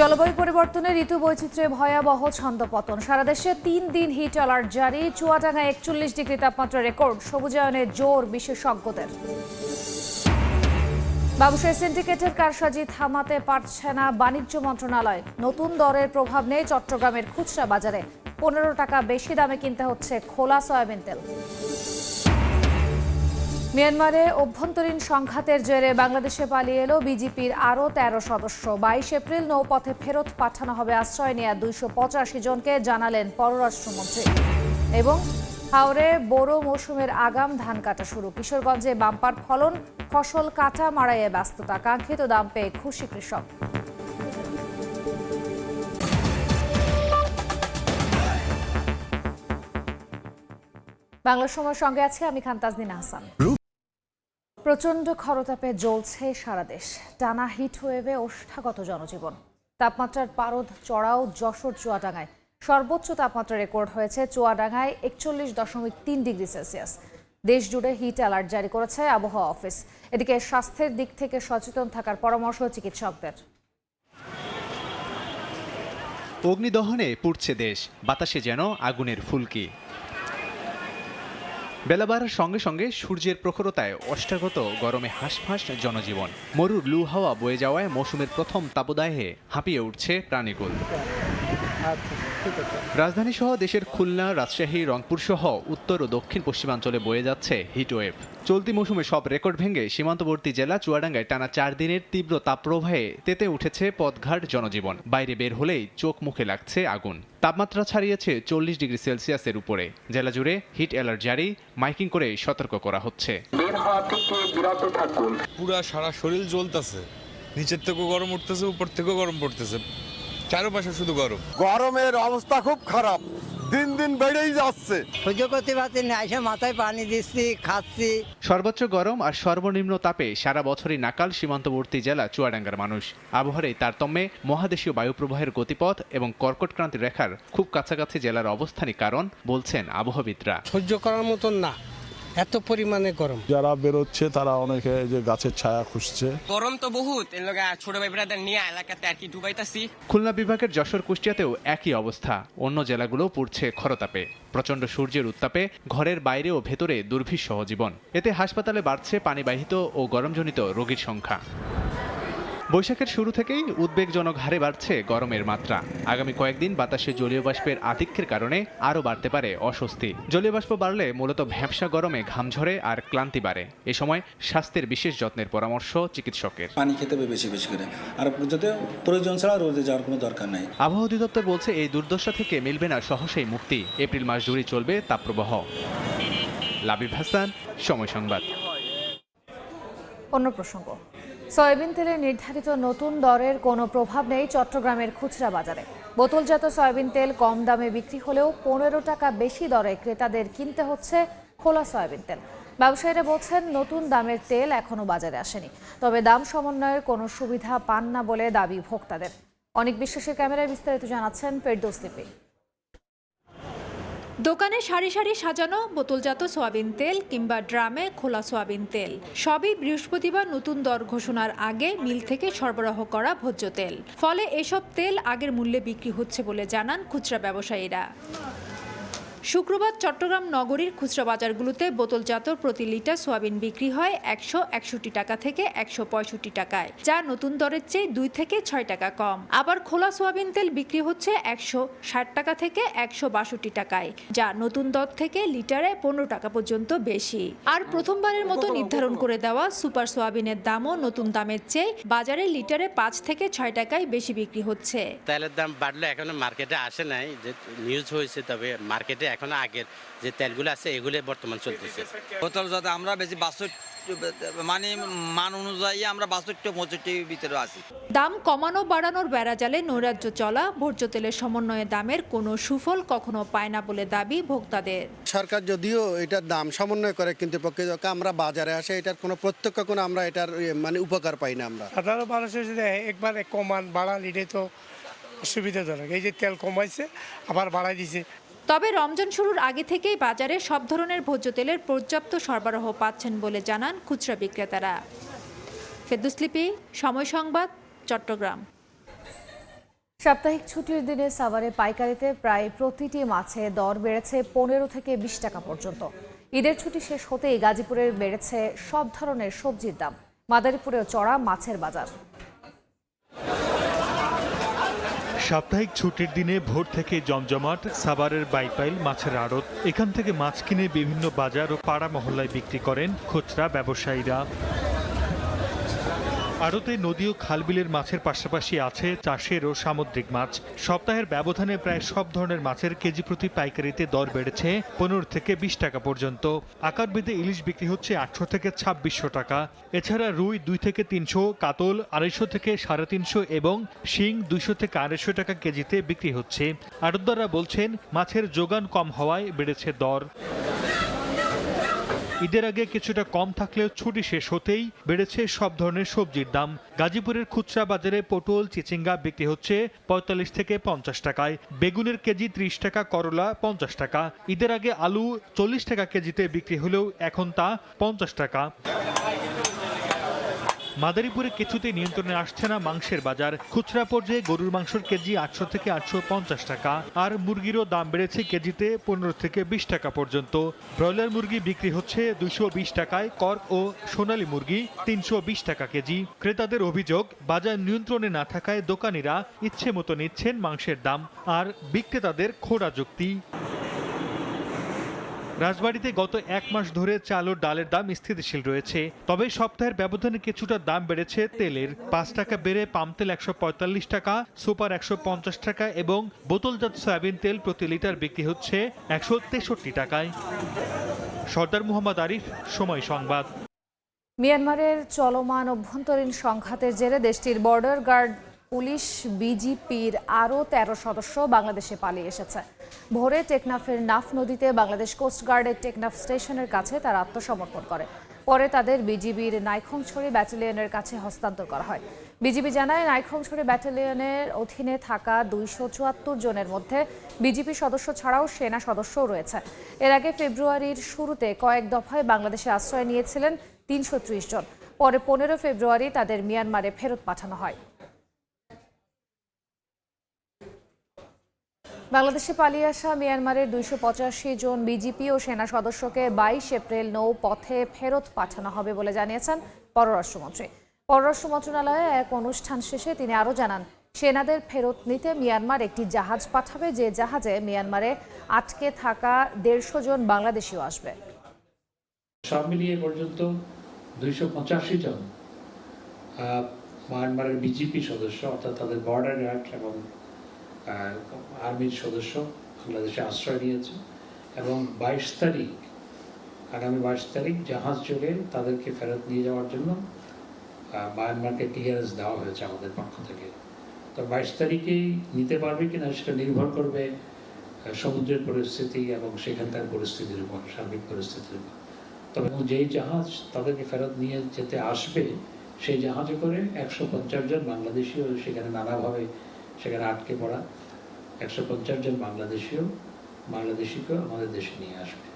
জলবায়ু পরিবর্তনে ঋতু বৈচিত্র্যে ভয়াবহ ছন্দপতন। সারা দেশে তিন দিন হিট অ্যালার্ট জারি। চুয়াডাঙ্গায় একচল্লিশ ডিগ্রি তাপমাত্রা রেকর্ড। সবুজায়নে জোর বিশেষজ্ঞদের। ব্যবসায়ী সিন্ডিকেটের কারসাজি থামাতে পারছে না বাণিজ্য মন্ত্রণালয়। নতুন দরের প্রভাব নেই চট্টগ্রামের খুচরা বাজারে। পনেরো টাকা বেশি দামে কিনতে হচ্ছে খোলা সয়াবিন তেল। মিয়ানমারে অভ্যন্তরীণ সংঘাতের জেরে বাংলাদেশে পালিয়ে এলো বিজেপির আরও তেরো সদস্য। বাইশ এপ্রিল নৌপথে ফেরত পাঠানো হবে আশ্রয় নেওয়া দুইশো পঁচাশি জনকে জানালেন পররাষ্ট্রমন্ত্রী। এবং হাওড়ে বোরো মৌসুমের আগাম ধান কাটা শুরু। কিশোরগঞ্জে বাম্পার ফলন, ফসল কাটা মারাইয়ে ব্যস্ততা, কাঙ্ক্ষিত দাম পেয়ে খুশি কৃষক। বাংলা সময়ের সঙ্গে আছে আমি খান্তাজদিন হাসান। প্রচণ্ড খরতাপে জ্বলছে সারা দেশ। টানা হিট ওয়েভে ওষ্ঠাগত জনজীবন। তাপমাত্রার পারদ চড়াও যশোর চুয়াডাঙ্গায়। সর্বোচ্চ তাপমাত্রা রেকর্ড হয়েছে চুয়াডাঙ্গায় একচল্লিশ দশমিক তিন ডিগ্রি সেলসিয়াস। দেশ জুড়ে হিট অ্যালার্ট জারি করেছে আবহাওয়া অফিস। এদিকে স্বাস্থ্যের দিক থেকে সচেতন থাকার পরামর্শ চিকিৎসকদের। অগ্নিদহনে পুড়ছে দেশ। বাতাসে যেন আগুনের ফুলকি। বেলা বাড়ার সঙ্গে সঙ্গে সূর্যের প্রখরতায় অষ্টাগত গরমে হাঁসফাঁস জনজীবন। মরুর লু হাওয়া বয়ে যাওয়ায় মৌসুমের প্রথম তাপদাহে হাঁপিয়ে উঠছে প্রাণীকুল। রাজধানী সহ দেশের খুলনা রাজশাহী রংপুর সহ উত্তর ও দক্ষিণ পশ্চিমাঞ্চলে বয়ে যাচ্ছে হিটওয়েভ চলতি মৌসুমে সব রেকর্ড ভেঙে সীমান্তবর্তী জেলা চুয়াডাঙ্গায় টানা চার দিনের তীব্র তাপপ্রবাহে তেতে উঠেছে পথঘাট জনজীবন। বাইরে বের হলেই চোখ মুখে লাগছে আগুন। তাপমাত্রা ছাড়িয়েছে চল্লিশ ডিগ্রি সেলসিয়াসের উপরে। জেলা জুড়ে হিট অ্যালার্ট জারি মাইকিং করে সতর্ক করা হচ্ছে। পুরা সারা শরীর জ্বলতেছে। নিচের থেকেও গরম উঠতেছে উপর থেকেও গরম পড়তেছে। চারপাশে শুধু গরম। গরমের অবস্থা খুব খারাপ। দিন দিন বেড়েই যাচ্ছে। সহ্য করতে পারছি না এসে মাথায় পানি দিচ্ছি খাচ্ছি। সর্বোচ্চ গরম আর সর্বনিম্ন তাপে সারা বছরই নাকাল সীমান্তবর্তী জেলা চুয়াডাঙ্গার মানুষ। আবহাওয়ার এই তারতম্যে মহাদেশীয় বায়ুপ্রবাহের গতিপথ এবং কর্কটক্রান্তি রেখার খুব কাছাকাছি জেলার অবস্থানই কারণ বলছেন আবহাওয়াবিদরা। সহ্য করার মতন না। এত পরিমাণে গরম। যারা বেরোচ্ছে তারা অনেকে যে গাছের ছায়া খুঁজছে। গরম তো বহুত। এর লগে ছোট ভাই ব্রাদার নিয়ে এলাকাতে আর কি ডুবাইতাছি। খুলনা বিভাগের যশোর কুষ্টিয়াতেও একই অবস্থা। অন্য জেলাগুলো পড়ছে খরতাপে। প্রচণ্ড সূর্যের উত্তাপে ঘরের বাইরে ও ভেতরে দুর্ভিসহ সহজীবন এতে হাসপাতালে বাড়ছে পানিবাহিত ও গরমজনিত রোগীর সংখ্যা। বৈশাখের শুরু থেকেই উদ্বেগজনক হারে বাড়ছে গরমের মাত্রা। আগামী কয়েকদিন বাতাসে জলীয় বাষ্পের আধিক্যের কারণে আরও বাড়তে পারে অস্বস্তি। জলীয় বাষ্প বাড়লে মূলত ভ্যাবসা গরমে ঘাম ঝরে আর ক্লান্তি বাড়ে। এ সময় স্বাস্থ্যের বিশেষ যত্নের পরামর্শ চিকিৎসকের। পানি খেতে হবে বেশি বেশি করে। আর যাতে প্রয়োজন ছাড়া রোদে যাওয়ার কোনো দরকার নাই। আবহাওয়া অধিদপ্তর বলছে এই দুর্দশা থেকে মিলবে না সহসেই মুক্তি। এপ্রিল মাস জুড়ে চলবে তাপপ্রবাহ। লাবিব হাসান সময় সংবাদ। অন্য প্রসঙ্গ। সয়াবিন তেলের নির্ধারিত নতুন দরের কোনো প্রভাব নেই চট্টগ্রামের খুচরা বাজারে। বোতলজাত সয়াবিন তেল কম দামে বিক্রি হলেও পনেরো টাকা বেশি দরে ক্রেতাদের কিনতে হচ্ছে খোলা সয়াবিন তেল। ব্যবসায়ীরা বলছেন, নতুন দামের তেল এখনও বাজারে আসেনি। তবে দাম সমন্বয়ের কোনো সুবিধা পান না বলে দাবি ভোক্তাদের। অনেক বিশ্বাসের ক্যামেরায় বিস্তারিত জানাচ্ছেন ফেরদৌস লিপি দোকানে সারি সারি সাজানো বোতলজাত সোয়াবিন তেল কিংবা ড্রামে খোলা সোয়াবিন তেল। সবই বৃহস্পতিবার নতুন দর ঘোষণার আগে মিল থেকে সরবরাহ করা ভোজ্য তেল। ফলে এসব তেল আগের মূল্যে বিক্রি হচ্ছে বলে জানান খুচরা ব্যবসায়ীরা। শুক্রবার চট্টগ্রাম নগরীর খুচরা বাজারগুলোতে বোতলজাত প্রতি লিটার সোয়াবিন বিক্রি হয় একশো একষট্টি টাকা থেকে একশো পঁয়ষট্টি টাকায়, যা নতুন দরের চেয়ে দুই থেকে ছয় টাকা কম। আবার খোলা সোয়াবিন তেল বিক্রি হচ্ছে একশো ষাট টাকা থেকে একশো বাষট্টি টাকায়, যা নতুন দর থেকে লিটারে পনেরো টাকা পর্যন্ত বেশি। আর প্রথমবারের মতো নির্ধারণ করে দেওয়া সুপার সোয়াবিনের দামও নতুন দামের চেয়ে বাজারে লিটারে পাঁচ থেকে ছয় টাকায় বেশি বিক্রি হচ্ছে। তেলের দাম বাড়লে এখনও মার্কেটে আসে নাই, যে নিউজ হয়েছে তবে মার্কেটে এখনও আগের যে তেলগুলো আছে এগুলো বর্তমান চলতেছে। বোতল যাতে আমরা বেশি বাষট্টি মানে মান অনুযায়ী আমরা বাষট্টি পঁয়ষট্টির ভিতরে আছি। দাম কমানো বাড়ানোর বেড়াজালে নৈরাজ্য চলা ভোজ্য তেলের সমন্বয়ে দামের কোনো সুফল কখনো পায় না বলে দাবি ভোক্তাদের। সরকার যদিও এটার দাম সমন্বয় করে কিন্তু পক্ষে যখন আমরা বাজারে আসে এটার কোনো প্রত্যক্ষ কোনো আমরা এটার মানে উপকার পাই না আমরা। সাধারণ মানুষের যদি একবার কমান বাড়ান এটাই তো অসুবিধাজনক। এই যে তেল কমাইছে আবার বাড়াই দিছে তবে রমজান শুরুর আগে থেকেই বাজারে সব ধরনের ভোজ্য তেলের পর্যাপ্ত সরবরাহ পাচ্ছেন বলে জানান খুচরা বিক্রেতারা। ফেদুসলিপি সময় সংবাদ, চট্টগ্রাম। সাপ্তাহিক ছুটির দিনে সাভারে পাইকারিতে প্রায় প্রতিটি মাছে দর বেড়েছে পনেরো থেকে বিশ টাকা পর্যন্ত। ঈদের ছুটি শেষ হতেই গাজীপুরের বেড়েছে সব ধরনের সবজির দাম। মাদারীপুরেও চড়া মাছের বাজার। সাপ্তাহিক ছুটির দিনে ভোর থেকে জমজমাট, সাভারের বাইপাইল, মাছের আড়ত। এখান থেকে মাছ কিনে বিভিন্ন বাজার ও পাড়া মহল্লায় বিক্রি করেন খুচরা ব্যবসায়ীরা। আড়তে নদী ও খালবিলের মাছের পাশাপাশি আছে চাষের ও সামুদ্রিক মাছ। সপ্তাহের ব্যবধানে প্রায় সব ধরনের মাছের কেজি প্রতি পাইকারিতে দর বেড়েছে পনেরো থেকে বিশ টাকা পর্যন্ত। আকার বেঁধে ইলিশ বিক্রি হচ্ছে আটশো থেকে ছাব্বিশশো টাকা। এছাড়া রুই দুই থেকে তিনশো, কাতল আড়াইশো থেকে সাড়ে তিনশো এবং শিং দুইশো থেকে আড়াইশো টাকা কেজিতে বিক্রি হচ্ছে। আড়তদাররা বলছেন, মাছের যোগান কম হওয়ায় বেড়েছে দর। ঈদের আগে কিছুটা কম থাকলেও ছুটি শেষ হতেই বেড়েছে সব ধরনের সবজির দাম। গাজীপুরের খুচরা বাজারে পটল, চিচিঙ্গা বিক্রি হচ্ছে পঁয়তাল্লিশ থেকে পঞ্চাশ টাকায়। বেগুনের কেজি ত্রিশ টাকা, করলা পঞ্চাশ টাকা। ঈদের আগে আলু চল্লিশ টাকা কেজিতে বিক্রি হলেও এখন তা পঞ্চাশ টাকা। মাদারীপুরে কিছুতে নিয়ন্ত্রণে আসছে না মাংসের বাজার। খুচরা পর্যায়ে গরুর মাংসের কেজি আটশো থেকে আটশো পঞ্চাশ টাকা, আর মুরগিরও দাম বেড়েছে কেজিতে পনেরো থেকে বিশ টাকা পর্যন্ত। ব্রয়লার মুরগি বিক্রি হচ্ছে দুশো বিশ টাকায় কর্ক ও সোনালী মুরগি তিনশো বিশ টাকা কেজি। ক্রেতাদের অভিযোগ, বাজার নিয়ন্ত্রণে না থাকায় দোকানিরা ইচ্ছে মতো নিচ্ছেন মাংসের দাম, আর বিক্রেতাদের খোড়া যুক্তি। রাজবাড়িতে গত এক মাস ধরে চাল ও ডালের দাম স্থিতিশীল রয়েছে। তবে সপ্তাহের ব্যবধানে কিছুটা দাম বেড়েছে তেলের। পাঁচ টাকা বেড়ে পাম তেল একশো পঁয়তাল্লিশ টাকা, সুপার একশো পঞ্চাশ টাকা এবং বোতলজাত সয়াবিন তেল প্রতি লিটার বিক্রি হচ্ছে একশো তেষট্টি টাকায়। সর্দার মুহাম্মদ আরিফ, সময় সংবাদ। মিয়ানমারের চলমান অভ্যন্তরীণ সংঘাতের জেরে দেশটির বর্ডার গার্ড পুলিশ, বিজিপির আরও তেরো সদস্য বাংলাদেশে পালিয়ে এসেছে। ভোরে টেকনাফের নাফ নদীতে বাংলাদেশ কোস্টগার্ডের টেকনাফ স্টেশনের কাছে তারা আত্মসমর্পণ করে। পরে তাদের বিজিবির নাইখংছড়ি ব্যাটালিয়নের কাছে হস্তান্তর করা হয়। বিজিবি জানায় নাইখংছড়ি ব্যাটালিয়নের অধীনে থাকা দুইশো চুয়াত্তর জনের মধ্যে বিজিপি সদস্য ছাড়াও সেনা সদস্যও রয়েছে। এর আগে ফেব্রুয়ারির শুরুতে কয়েক দফায় বাংলাদেশে আশ্রয় নিয়েছিলেন তিনশো ত্রিশ জন। পরে পনেরো ফেব্রুয়ারি তাদের মিয়ানমারে ফেরত পাঠানো হয়। বাংলাদেশে পালিয়ে আসা মিয়ানমারের দুইশো পঁচাশি জন বিজিপি ও সেনা সদস্যকে বাইশ এপ্রিল নৌ পথে ফেরত পাঠানো হবে বলে জানিয়েছেন পররাষ্ট্রমন্ত্রী। পররাষ্ট্র মন্ত্রণালয়ে এক অনুষ্ঠান শেষে তিনি আরও জানান, সেনাদের ফেরত নিতে মিয়ানমার একটি জাহাজ পাঠাবে, যে জাহাজে মিয়ানমারে আটকে থাকা দেড়শো জন বাংলাদেশিও আসবে। সব মিলিয়ে পর্যন্ত দুইশো পঁচাশি জন মায়ানমারের বিজেপি সদস্য, অর্থাৎ তাদের বর্ডার গার্ড এবং আর্মির সদস্য বাংলাদেশে আশ্রয় নিয়েছে এবং বাইশ তারিখ, আগামী বাইশ তারিখ জাহাজ যোগে তাদেরকে ফেরত নিয়ে যাওয়ার জন্য মায়ানমারকে ক্লিয়ারেন্স দেওয়া হয়েছে আমাদের পক্ষ থেকে। তো বাইশ তারিখেই নিতে পারবে কিনা সেটা নির্ভর করবে সমুদ্রের পরিস্থিতি এবং সেখানকার পরিস্থিতির উপর, সার্বিক পরিস্থিতির উপর। তবে যেই জাহাজ তাদেরকে ফেরত নিয়ে যেতে আসবে, সেই জাহাজে করে একশো পঞ্চাশ জন বাংলাদেশিও সেখানে নানাভাবে সেখানে আটকে পড়া। একশো পঞ্চাশ জন বাংলাদেশিও বাংলাদেশিকেও আমাদের দেশে নিয়ে আসবে।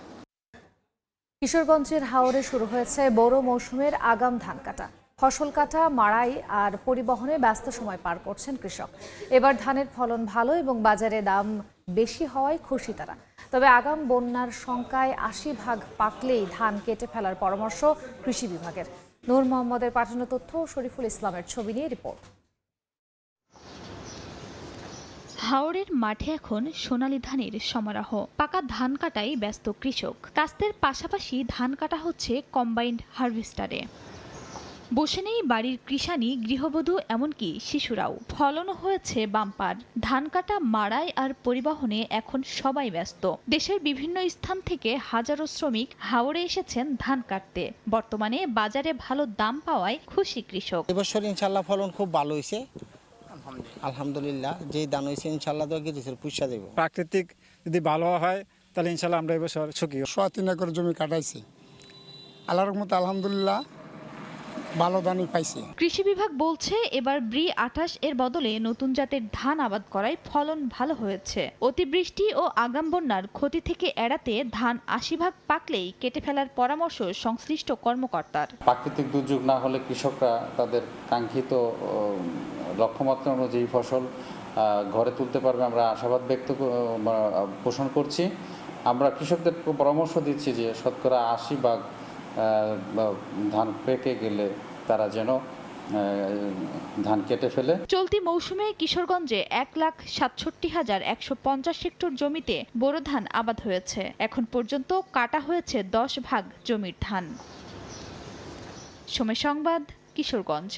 কিশোরগঞ্জের হাওরে শুরু হয়েছে বড় মৌসুমের আগাম ধান কাটা। ফসল কাটা, মাড়াই আর পরিবহনে ব্যস্ত সময় পার করছেন কৃষক। এবার ধানের ফলন ভালো এবং বাজারে দাম বেশি হওয়ায় খুশি তারা। তবে আগাম বন্যার শঙ্কায় আশি ভাগ পাকলেই ধান কেটে ফেলার পরামর্শ কৃষি বিভাগের। নূর মোহাম্মদের পাঠানো তথ্য শরীফুল ইসলামের ছবি নিয়ে রিপোর্ট। হাওড়ের মাঠে এখন সোনালী ধানের সমারোহ। পাকা ধান কাটাই ব্যস্ত কৃষক। কাস্তের পাশাপাশি ধান কাটা হচ্ছে কম্বাইন্ড হারভেস্টারে। বসে নেই বাড়ির কৃষানি গৃহবধূ, এমনকি শিশুরাও। ফলনও হয়েছে বাম্পার। ধান কাটা মাড়াই আর পরিবহনে এখন সবাই ব্যস্ত। দেশের বিভিন্ন স্থান থেকে হাজারো শ্রমিক হাওড়ে এসেছেন ধান কাটতে। বর্তমানে বাজারে ভালো দাম পাওয়ায় খুশি কৃষক। এবছর ইনশাল্লাহ ফলন খুব ভালো হয়েছে। আলহামদুলিল্লাহ। যেই দান হয়েছে ইনশাল্লাহ তো কিছু পয়সা দেবো। প্রাকৃতিক যদি ভালো হয় তাহলে ইনশাল্লাহ আমরা এবছর সুখী সোয়া তিন একর জমি কাটাইছি। আল্লাহর মতো আলহামদুলিল্লাহ ভালো দানই পাইছি। কৃষি বিভাগ বলছে এবার ব্রি আঠাশ এর বদলে নতুন জাতের ধান আবাদ করায় ফলন ভালো হয়েছে। অতিবৃষ্টি ও আগাম বন্যার ক্ষতি থেকে এড়াতে ধান আশি ভাগ পাকলেই কেটে ফেলার পরামর্শ সংশ্লিষ্ট কর্মকর্তার। প্রাকৃতিক দুর্যোগ না হলে কৃষকরা তাদের কাঙ্ক্ষিত লক্ষ্যমাত্রা অনুযায়ী ফসল ঘরে তুলতে পারবে আমরা আশাবাদ ব্যক্ত পোষণ করছি। আমরা কৃষকদের পরামর্শ দিচ্ছি যে শতকরা আশি ভাগ ধান পেকে গেলে তারা যেন ধান কেটে ফেলে। চলতি মৌসুমে কিশোরগঞ্জে এক লাখ সাতষট্টি হাজার একশো পঞ্চাশ হেক্টর জমিতে বোরো ধান আবাদ হয়েছে। এখন পর্যন্ত কাটা হয়েছে দশ ভাগ জমির ধান। সময় সংবাদ, কিশোরগঞ্জ।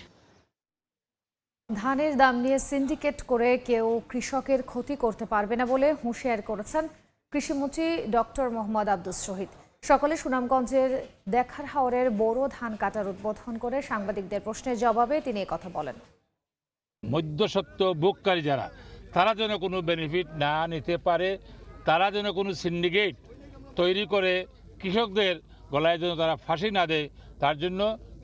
ধানের দাম নিয়ে সিন্ডিকেট করে কেউ কৃষকের ক্ষতি করতে পারবে না বলে হুঁশিয়ার করেছেন কৃষিমন্ত্রী ডক্টর মোহাম্মদ আব্দুস শহীদ। সকালে সুনামগঞ্জের দেখার হাওরের বড় ধান কাটার উদ্বোধন করে সাংবাদিকদের প্রশ্নের জবাবে তিনি কথা বলেন। মধ্যসত্ত্ব ভোগকারী যারা, তারা যেন কোনো বেনিফিট না নিতে পারে, তারা যেন কোনো সিন্ডিকেট তৈরি করে কৃষকদের গলায় যেন তারা ফাঁসি না দেয়, তার জন্য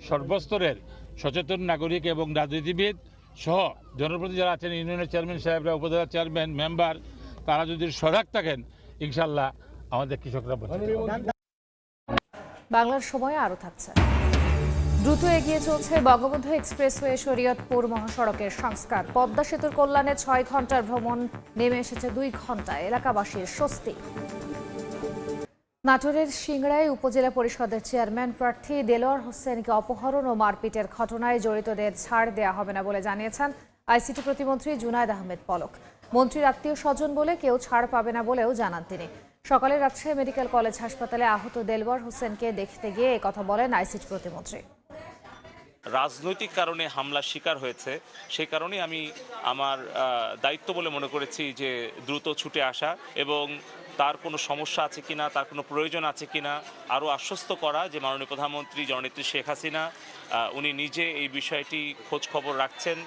সর্বস্তরের সচেতন নাগরিক এবং রাজনীতিবিদ সহ জনপ্রতিনিধি যারা আছেন, ইউনিয়নের চেয়ারম্যান সাহেবরা উপজেলা চেয়ারম্যান, মেম্বার, তারা যদি সজাগ থাকেন ইনশাল্লাহ আমাদের কৃষকরা বাংলার সময় আরও থাকছে। দ্রুত এগিয়ে চলছে বঙ্গবন্ধু এক্সপ্রেসওয়ে শরীয়তপুর মহাসড়কের সংস্কার। পদ্মা সেতুর কল্যাণে ছয় ঘণ্টার ভ্রমণ, নেমে এসেছে দুই ঘন্টায়। এলাকাবাসীর স্বস্তি। নাটোরের সিংড়ায় উপজেলা পরিষদের চেয়ারম্যান প্রার্থী দেলোয়ার হোসেনকে অপহরণ ও মারপিটের ঘটনায় জড়িতদের ছাড় দেয়া হবে না বলে জানিয়েছেন আইসিটি প্রতিমন্ত্রী জুনায়দ আহমেদ পলক। মন্ত্রীর আত্মীয় স্বজন বলে কেউ ছাড় পাবে না বলেও জানান তিনি। সকালে রাজশাহী মেডিকেল কলেজ হাসপাতালে আহত দেলোয়ার হোসেনকে দেখতে গিয়ে কথা বলেন আইসিটি প্রতিমন্ত্রী। রাজনৈতিক কারণে হামলার শিকার হয়েছে সেই কারণে আমি আমার দায়িত্ব বলে মনে করেছি যে দ্রুত ছুটে আসা এবং তার কোনো সমস্যা আছে কি না তার কোনো প্রয়োজন আছে কি না আরও আশ্বস্ত করা যে মাননীয় প্রধানমন্ত্রী জননেত্রী শেখ হাসিনা উনি নিজে এই বিষয়টি খোঁজ খবর রাখছেন,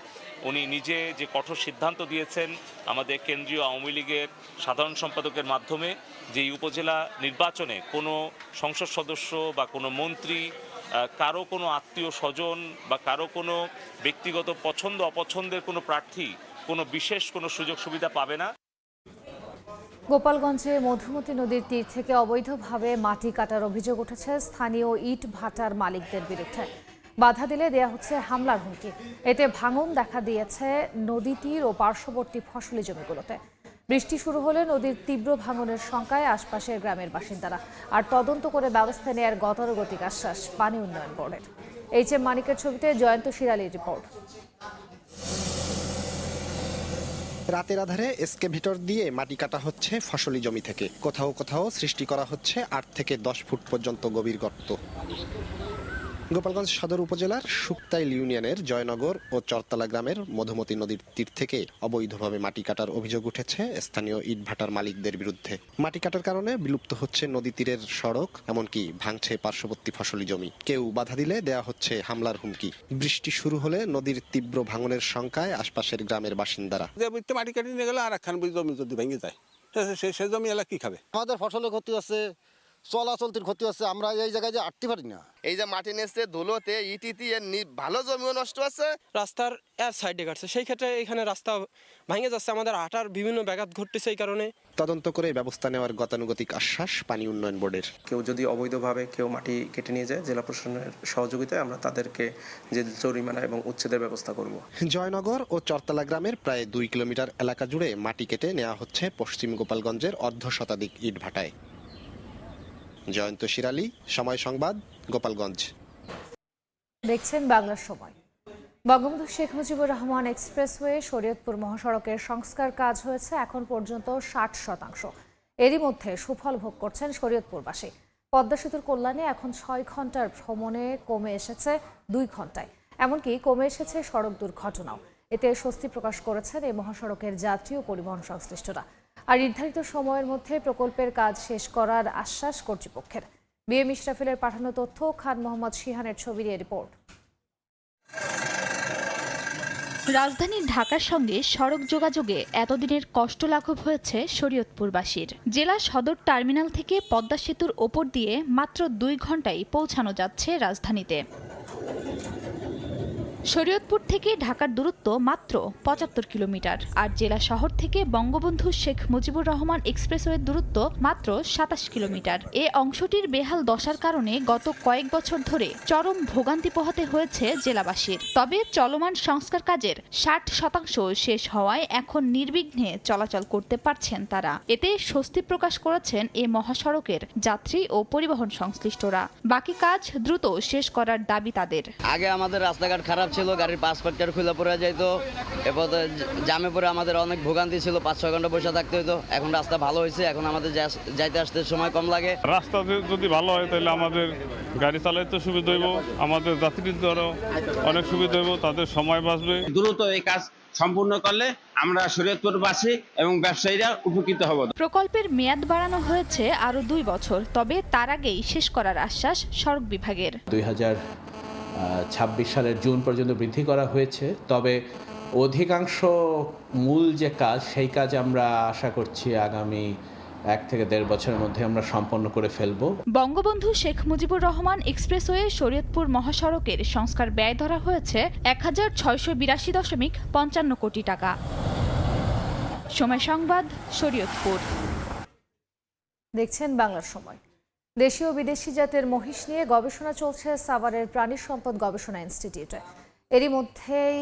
উনি নিজে যে কঠোর সিদ্ধান্ত দিয়েছেন আমাদের কেন্দ্রীয় আওয়ামী লীগের সাধারণ সম্পাদকের মাধ্যমে, যে উপজেলা নির্বাচনে কোনো সংসদ সদস্য বা কোনো মন্ত্রী কারও কোনো আত্মীয় স্বজন বা কারও কোনো ব্যক্তিগত পছন্দ অপছন্দের কোনো প্রার্থী কোনো বিশেষ কোনো সুযোগ সুবিধা পাবে না। গোপালগঞ্জে মধুমতি নদীর তীর থেকে অবৈধভাবে মাটি কাটার অভিযোগ উঠেছে। স্থানীয় ইট ভাটার মালিকদের বিরুদ্ধে বাধা দিলে দেয়া হচ্ছে হামলার হুমকি। এতে ভাঙন দেখা দিয়েছে নদী তীর ও পার্শ্ববর্তী ফসলি জমিগুলোতে। বৃষ্টি শুরু হলে নদীর তীব্র ভাঙনের শঙ্কায় আশপাশের গ্রামের বাসিন্দারা। আর তদন্ত করে ব্যবস্থা নেয়ার গতানুগতিক আশ্বাস পানি উন্নয়ন বোর্ডের। এইচ এম মানিকের ছবিতে জয়ন্ত শিরালির রিপোর্ট। রাতের আধারে এসকে ভিতর দিয়ে মাটি কাটা হচ্ছে ফসলি জমি থেকে। কোথাও কোথাও সৃষ্টি করা হচ্ছে আট থেকে দশ ফুট পর্যন্ত গভীর গর্ত। গোপালগঞ্জ সদর উপজেলার সুক্তাইল ইউনিয়নের জয়নগর ও চরতলা গ্রামের মধুমতি নদীর তীর থেকে অবৈধভাবে মাটি কাটার অভিযোগ উঠেছে স্থানীয় ইটভাটার মালিকদের বিরুদ্ধে। মাটি কাটার কারণে বিলুপ্ত হচ্ছে নদী তীরের সড়ক এমনকি ভাঙছে পার্শ্ববর্তী ফসলি জমি। কেউ বাধা দিলে দেয়া হচ্ছে হামলার হুমকি। বৃষ্টি শুরু হলে নদীর তীব্র ভাঙনের শঙ্কায় আশপাশের গ্রামের বাসিন্দারা। যে মাটি কাটিয়ে নিয়ে গেলে আর একখান জমি যদি ভেঙে যায় সে- জমি এলাকা কি খাবে? আমাদের ফসলের ক্ষতি হচ্ছে চলাচলতির ক্ষতি হচ্ছে আমরা এই জায়গায় যে আটতে পারি না। এই যে মাটি নেচছে ধুলোতে ইটিতে এর ভালো জমিও নষ্ট আছে রাস্তার এক সাইডে কাটছে সেই ক্ষেত্রে এখানে রাস্তা ভেঙে যাচ্ছে। আমাদের আটার বিভিন্ন ব্যাঘাত ঘটতেছে এই কারণে। তদন্ত করে ব্যবস্থা নেওয়ার গতানুগতিক আশ্বাস পানি উন্নয়ন বোর্ডের। কেউ যদি অবৈধভাবে কেউ মাটি কেটে নিয়ে যায় জেলা প্রশাসনের সহযোগিতায় আমরা তাদেরকে যে জরিমানা এবং উচ্ছেদের ব্যবস্থা করব। জয়নগর ও চরতলা গ্রামের প্রায় দুই কিলোমিটার এলাকা জুড়ে মাটি কেটে নেওয়া হচ্ছে পশ্চিম গোপালগঞ্জের অর্ধ শতাধিক ইটভাটায়। জয়ন্ত শিরালি, সময় সংবাদ, গোপালগঞ্জ। দেখছেন বাংলার সময়। বঙ্গবন্ধু শেখ মুজিবুর রহমান এক্সপ্রেসওয়ে শরীয়তপুর মহাসড়কের সংস্কার কাজ হয়েছে, এখন পর্যন্ত ষাট শতাংশ। এরই মধ্যে সুফল ভোগ করছেন শরীয়তপুরবাসী। পদ্মা সেতুর কল্যাণে এখন ছয় ঘণ্টার ভ্রমণে কমে এসেছে দুই ঘন্টায় এমনকি কমে এসেছে সড়ক দুর্ঘটনাও। এতে স্বস্তি প্রকাশ করেছেন এই মহাসড়কের যাত্রী ও পরিবহন সংশ্লিষ্টরা। আর নির্ধারিত সময়ের মধ্যে প্রকল্পের কাজ শেষ করার আশ্বাস কর্তৃপক্ষের। বিএম ইশরাফিলের পাঠানো তথ্য, খান মোহাম্মদ শিহানের ছবি নিয়ে রিপোর্ট। রাজধানী ঢাকার সঙ্গে সড়ক যোগাযোগে এতদিনের কষ্ট লাঘব হয়েছে শরীয়তপুরবাসীর। জেলা সদর টার্মিনাল থেকে পদ্মা সেতুর ওপর দিয়ে মাত্র দুই ঘন্টায় পৌঁছানো যাচ্ছে রাজধানীতে। শরীয়তপুর থেকে ঢাকার দূরত্ব মাত্র পঁচাত্তর কিলোমিটার, আর জেলা শহর থেকে বঙ্গবন্ধু শেখ মুজিবুর রহমান এক্সপ্রেসওয়ের দূরত্ব মাত্র সাতাশ কিলোমিটার। এ অংশটির বেহাল দশার কারণে গত কয়েক বছর ধরে চরম ভোগান্তি পোহাতে হয়েছে জেলাবাসীর। তবে চলমান সংস্কার কাজের ষাট শতাংশ শেষ হওয়ায় এখন নির্বিঘ্নে চলাচল করতে পারছেন তারা। এতে স্বস্তি প্রকাশ করেছেন এ মহাসড়কের যাত্রী ও পরিবহন সংশ্লিষ্টরা। বাকি কাজ দ্রুত শেষ করার দাবি তাদের। আগে আমাদের রাস্তাঘাট খারাপ ছিল গাড়ির পাঁচ পাকটার খুলে পড়ে যাইতো। এরপর জামে পড়ে আমাদের অনেক ভোগান্তি ছিল পাঁচ ছয় ঘণ্টা বসে থাকতে হতো এখন রাস্তা ভালো হয়েছে এখন আমাদের যাইতে আসতে সময় কম লাগে। রাস্তা যদি- ভালো হয় তাহলে আমাদের গাড়ি চালাইতে সুবিধা হইব আমাদের যাত্রীদেরও অনেক সুবিধা হইব তাদের সময় বাঁচবে। দ্রুত এই কাজ সম্পূর্ণ করলে আমরা শরীয়তপুরবাসী এবং ব্যবসায়ীরা উপকৃত হব। প্রকল্পের মেয়াদ বাড়ানো হয়েছে আরও দুই বছর তবে তার আগেই শেষ করার আশ্বাস সড়ক বিভাগের। দুই হাজার ছাব্বিশ সালের জুন পর্যন্ত বৃদ্ধি করা হয়েছে। তবে অধিকাংশ মূল যে কাজ সেই কাজ আমরা আশা করছি আগামী এক থেকে দেড় বছরের মধ্যে আমরা সম্পন্ন করে ফেলব। বঙ্গবন্ধু শেখ মুজিবুর রহমান এক্সপ্রেসওয়ে শরীয়তপুর মহাসড়কের সংস্কার ব্যয় ধরা হয়েছে এক হাজার ছয়শো বিরাশি দশমিক পঞ্চান্ন কোটি টাকা। সময় সংবাদ শরীয়তপুর। দেখছেন বাংলার সময়। দেশীয় বিদেশি জাতের মহিষ নিয়ে গবেষণা চলছে সাভারের প্রাণী সম্পদ গবেষণা ইনস্টিটিউটে। এরই মধ্যেই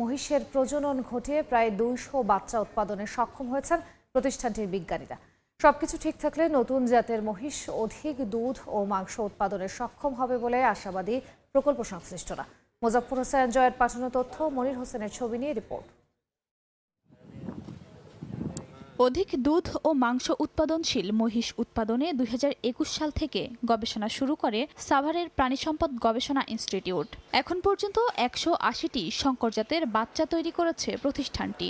মহিষের প্রজনন ঘটিয়ে প্রায় দুইশো বাচ্চা উৎপাদনে সক্ষম হয়েছেন প্রতিষ্ঠানটির বিজ্ঞানীরা। সবকিছু ঠিক থাকলে নতুন জাতের মহিষ অধিক দুধ ও মাংস উৎপাদনে সক্ষম হবে বলে আশাবাদী প্রকল্প সংশ্লিষ্টরা। মোজাফর হোসেন জয়ের পাঠানো তথ্য, মনির হোসেনের ছবি নিয়ে রিপোর্ট। অধিক দুধ ও মাংস উৎপাদনশীল মহিষ উৎপাদনে দুই হাজার একুশ সাল থেকে গবেষণা শুরু করে সাভারের প্রাণী সম্পদ গবেষণা ইনস্টিটিউট। এখন পর্যন্ত একশো আশিটি শঙ্কর জাতের বাচ্চা তৈরি করেছে প্রতিষ্ঠানটি।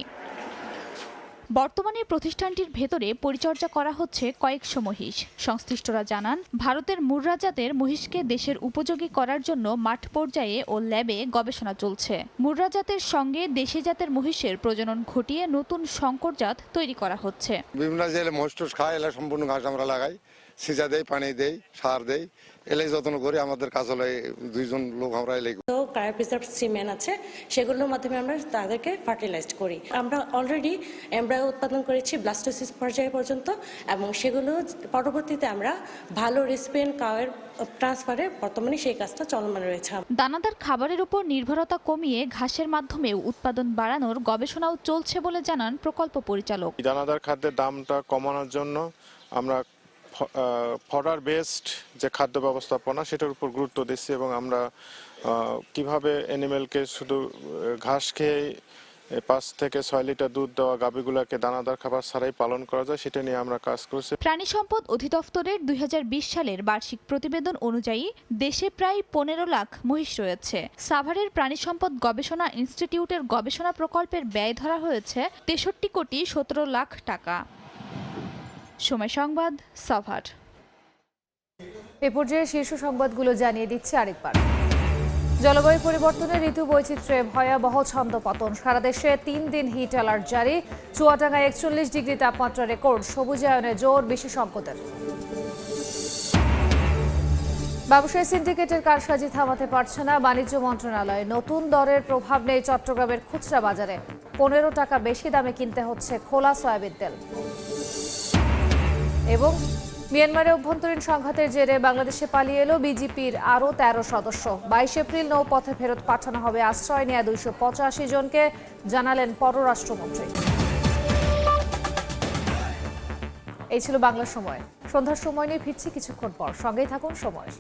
বর্তমানে প্রতিষ্ঠানটির ভেতরে পরিচর্যা করা হচ্ছে কয়েকশো মহিষ। সংশ্লিষ্টরা জানান, ভারতের মুর্রা জাতের মহিষকে দেশের উপযোগী করার জন্য মাঠ পর্যায়ে ও ল্যাবে গবেষণা চলছে। মুর্রা জাতের সঙ্গে দেশি জাতের মহিষের প্রজনন ঘটিয়ে নতুন শঙ্কর জাত তৈরি করা হচ্ছে। বিভিন্ন মোষ টোষ খায় এলা সম্পূর্ণ ঘাস আমরা লাগাই। সিজা দেই, পানি দেই, সার দেই। এলাই যত্ন করি আমাদের কাজ হলে দুইজন লোক আমরা এলাই তো ক্রায়োপ্রিজার্ভ সিমেন আছে সেগুলোর মাধ্যমে আমরা তাদেরকে ফার্টিলাইজড করি। আমরা অলরেডি এমব্রায়ো উৎপাদন করেছি ব্লাস্টোসিস পর্যায়ে পর্যন্ত এবং সেগুলো পরবর্তীতে আমরা ভালো রেসিপিয়েন্ট কাওয়ের ট্রান্সফারে বর্তমানে সেই কাজটা চলমান রয়েছে। দানাদার খাবারের উপর নির্ভরতা কমিয়ে ঘাসের মাধ্যমেও উৎপাদন বাড়ানোর গবেষণাও চলছে বলে জানান প্রকল্প পরিচালক। দানাদার খাদ্যের দামটা কমানোর জন্য আমরা ফডার বেসড যে খাদ্য ব্যবস্থাপনা, সেটার উপর গুরুত্ব দিচ্ছি এবং আমরা কীভাবে অ্যানিমেলকে শুধু ঘাস খেয়ে পাঁচ থেকে ছয় লিটার দুধ দেওয়া গাভীগুলোকে দানাদার খাবার ছাড়াই পালন করা যায়, সেটা নিয়ে আমরা কাজ করছি। প্রাণী সম্পদ অধিদপ্তরের দুই হাজার বিশ সালের বার্ষিক প্রতিবেদন অনুযায়ী দেশে প্রায় পনেরো লাখ মহিষ রয়েছে। সাভারের প্রাণী সম্পদ গবেষণা ইনস্টিটিউটের গবেষণা প্রকল্পের ব্যয় ধরা হয়েছে তেষট্টি কোটি সতেরো লাখ টাকা। সময় সংবাদ, সাভার। এ পর্যায়ে শীর্ষ সংবাদগুলো জানিয়ে দিচ্ছে আরেকবার। জলবায়ু পরিবর্তনের ঋতু বৈচিত্র্যে ভয়াবহ ছন্দ পতন। সারা দেশে তিন দিন হিট অ্যালার্ট জারি। চুয়াডাঙ্গায় একচল্লিশ ডিগ্রি তাপমাত্রা রেকর্ড। সবুজায়নে জোর বিশেষজ্ঞদের। ব্যবসায়ী সিন্ডিকেটের কারসাজি থামাতে পারছে না বাণিজ্য মন্ত্রণালয়। নতুন দরের প্রভাব নেই চট্টগ্রামের খুচরা বাজারে। পনেরো টাকা বেশি দামে কিনতে হচ্ছে খোলা সয়াবিন তেল। এবং মিয়ানমারে অভ্যন্তরীণ সংঘাতের জেরে বাংলাদেশে পালিয়ে এলো বিজেপির আরও তেরো সদস্য। বাইশ এপ্রিল নৌপথে ফেরত পাঠানো হবে আশ্রয় নেয়া দুইশো পঁচাশি জনকে, জানালেন পররাষ্ট্রমন্ত্রী। এই ছিল বাংলা সময়। সন্ধ্যার সময় নিয়ে ফিরছি কিছুক্ষণ পর। সঙ্গেই থাকুন সময়।